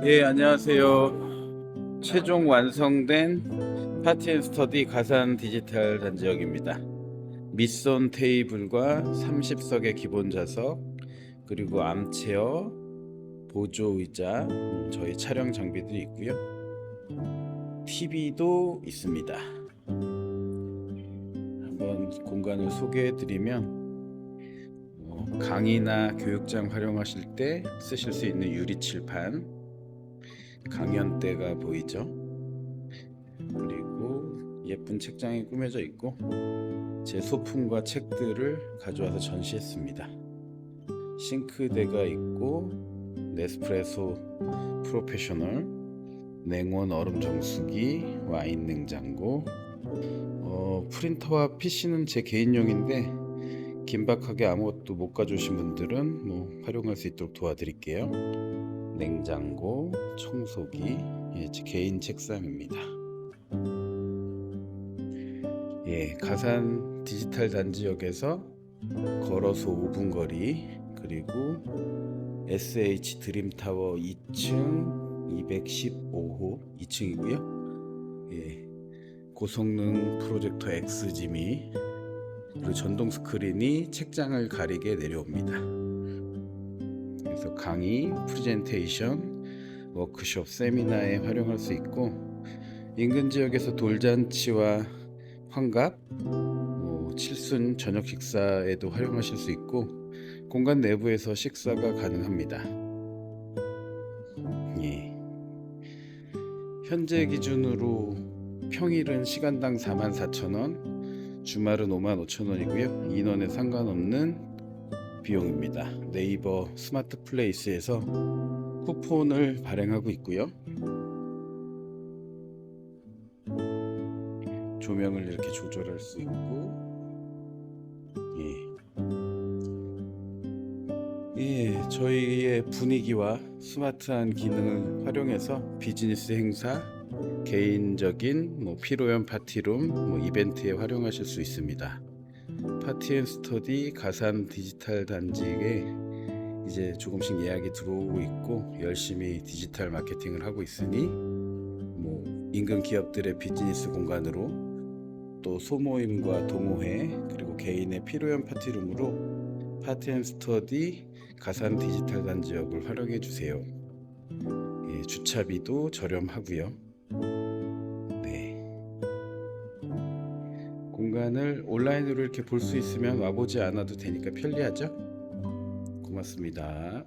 예, 안녕하세요. 최종 완성된 파티앤스터디 가산 디지털 단지역입니다. 밑선 테이블과 30석의 기본 좌석, 그리고 암체어, 보조 의자, 음, 저희 촬영 장비도 있고요. TV도 있습니다. 한번 공간을 소개해 드리면 어, 강의나 교육장 활용하실 때 쓰실 수 있는 유리 칠판, 강연 대가 보이죠? 그리고 예쁜 책장이 꾸며져 있고 제 소품과 책들을 가져와서 전시했습니다. 싱크대가 있고 네스프레소 프로페셔널, 냉온 얼음 정수기, 와인 냉장고, 어, 프린터와 PC는 제 개인용인데 긴박하게 아무것도 못 가져오신 분들은 뭐 활용할 수 있도록 도와드릴게요. 냉장고, 청소기, 예, 제 개인 책상입니다. 예, 가산 디지털 단지역에서 걸어서 5분 거리 그리고 SH 드림타워 2층 215호 2층이고요. 예, 고성능 프로젝터 X짐이 그리고 전동 스크린이 책장을 가리게 내려옵니다. 그래서 강의, 프레젠테이션, 워크숍, 세미나에 활용할 수 있고 인근 지역에서 돌잔치와 환갑, 뭐 칠순 저녁 식사에도 활용하실 수 있고 공간 내부에서 식사가 가능합니다. 예. 현재 기준으로 평일은 시간당 44,000원, 주말은 55,000원이고요. 인원에 상관없는 비용입니다. 네이버 스마트 플레이스에서 쿠폰을 발행하고 있고요. 조명을 이렇게 조절할 수 있고, 예. 예, 저희의 분위기와 스마트한 기능을 활용해서 비즈니스 행사, 개인적인 뭐 피로연 파티룸, 뭐 이벤트에 활용하실 수 있습니다. 파티앤스터디 가산 디지털 단지에 이제 조금씩 예약이 들어오고 있고 열심히 디지털 마케팅을 하고 있으니 뭐 인근 기업들의 비즈니스 공간으로 또 소모임과 동호회 그리고 개인의 필요한 파티룸으로 파티앤스터디 가산 디지털 단지역을 활용해 주세요. 예, 주차비도 저렴하고요. 공간을 온라인으로 이렇게 볼 수 있으면 와보지 않아도 되니까 편리하죠? 고맙습니다.